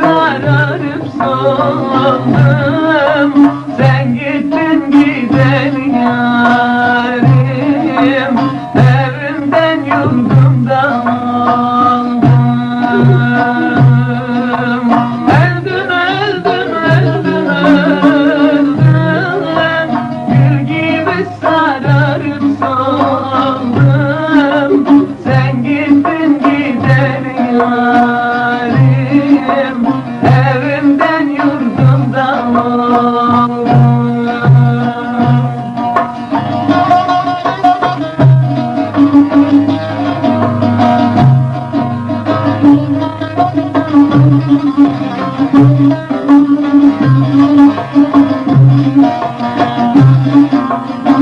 sararıp soldum Sen gittin giden Thank you.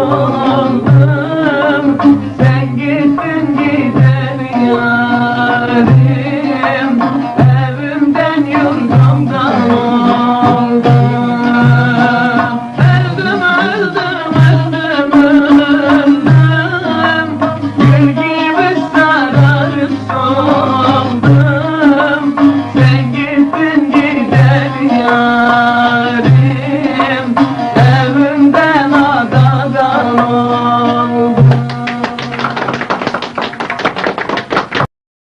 Oh,